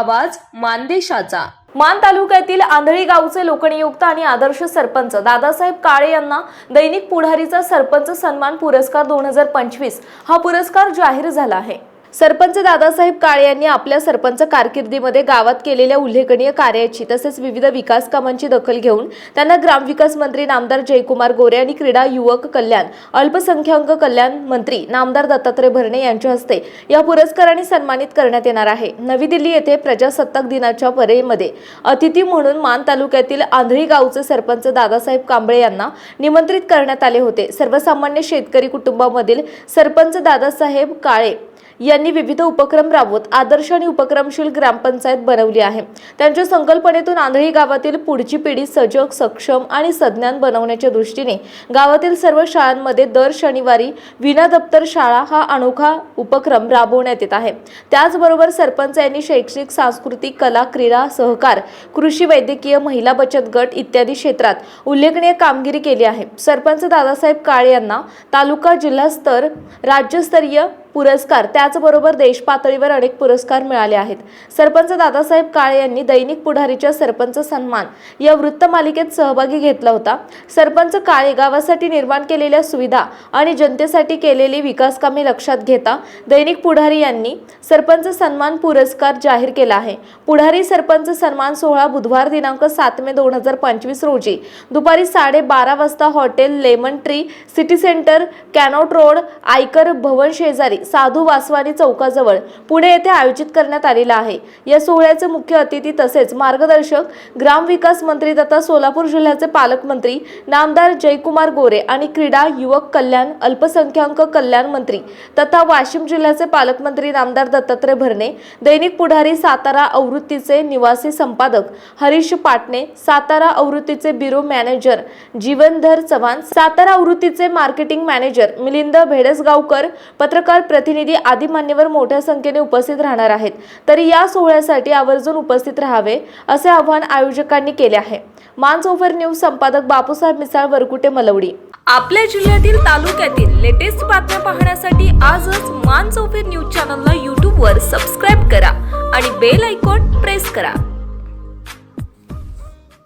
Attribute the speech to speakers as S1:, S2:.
S1: आवाज मानदेशाचा. मान तालुक्यातील आंधळी गावचे लोकनियुक्त आणि आदर्श सरपंच दादासाहेब काळे यांना दैनिक पुढारीचा सरपंच सन्मान पुरस्कार दोन हजार पंचवीस हा पुरस्कार जाहीर झाला आहे. सरपंच दादासाहेब काळे यांनी आपल्या सरपंच कारकिर्दीमध्ये गावात केलेल्या उल्लेखनीय कार्याची तसेच विविध विकास कामांची दखल घेऊन त्यांना ग्रामविकास मंत्री नामदार जयकुमार गोरे आणि क्रीडा युवक कल्याण अल्पसंख्याक कल्याण मंत्री नामदार दत्तात्रय भरणे यांच्या हस्ते या पुरस्काराने सन्मानित करण्यात येणार आहे. नवी दिल्ली येथे प्रजासत्ताक दिनाच्या परेमध्ये अतिथी म्हणून मान तालुक्यातील आंधळी गावचे सरपंच दादासाहेब कांबळे यांना निमंत्रित करण्यात आले होते. सर्वसामान्य शेतकरी कुटुंबामधील सरपंच दादासाहेब काळे यांनी विविध उपक्रम राबवत आदर्श आणि उपक्रमशील ग्रामपंचायत बनवली आहे. त्यांच्या संकल्पनेतून आंधळी गावातील पुढची पिढी सजग सक्षम आणि सज्ञान बनवण्याच्या दृष्टीने गावातील सर्व शाळांमध्ये दर शनिवारी विना दप्तर शाळा हा अनोखा उपक्रम राबवण्यात येत आहे. त्याचबरोबर सरपंच यांनी शैक्षणिक सांस्कृतिक कला क्रीडा सहकार कृषी वैद्यकीय महिला बचत गट इत्यादी क्षेत्रात उल्लेखनीय कामगिरी केली आहे. सरपंच दादासाहेब काळे यांना तालुका जिल्हास्तर राज्यस्तरीय पुरस्कार त्याचबरोबर देशपातळीवर अनेक पुरस्कार मिळाले आहेत. सरपंच दादासाहेब काळे यांनी दैनिक पुढारीच्या सरपंच सन्मान या वृत्तमालिकेत सहभागी घेतला होता. सरपंच काळे गावासाठी निर्माण केलेल्या सुविधा आणि जनतेसाठी केलेली विकास कामे लक्षात घेता दैनिक पुढारी यांनी सरपंच सन्मान पुरस्कार जाहीर केला आहे. पुढारी सरपंच सन्मान सोहळा बुधवार दिनांक सात मे दोन हजार पंचवीस रोजी. दुपारी साडेबारा वाजता hotel lemon tree city centre Connaught road Aayakar Bhavan शेजारी साधू वासवानी चौकाजवळ पुणे येथे आयोजित करण्यात आलेला आहे. या सोहळ्याचे मुख्य अतिथी तसेच मार्गदर्शक ग्रामविकास मंत्री तथा सोलापूर जिल्ह्याचे पालकमंत्री नामदार जयकुमार गोरे आणि क्रीडा युवक कल्याण अल्पसंख्याक कल्याण मंत्री तथा वाशिम जिल्ह्याचे पालकमंत्री नामदार दत्तात्रय भरणे दैनिक पुढारी सातारा आवृत्तीचे निवासी संपादक हरीश पाटणे सातारा आवृत्तीचे ब्युरो मॅनेजर जीवनधर चव्हाण सातारा आवृत्तीचे मार्केटिंग मॅनेजर मिलिंद भेडसगावकर पत्रकार प्रतिनिधी आदी मान्यवर मोठ्या संख्येने उपस्थित राहणार आहेत. तरी या सोहळ्यासाठी आवर्जून उपस्थित राहावे असे आवाहन आयोजकांनी केले आहे. मानसोफर न्यूज संपादक बापूसाहेब मिसाळ वरकुटे मलवडी. आपल्या जिल्ह्यातील तालुक्यातील लेटेस्ट बातम्या पाहण्यासाठी आजच मानस ओव्हर न्यूज चॅनलला यूट्यूबवर सबस्क्राईब करा आणि बेल आयकॉन प्रेस करा.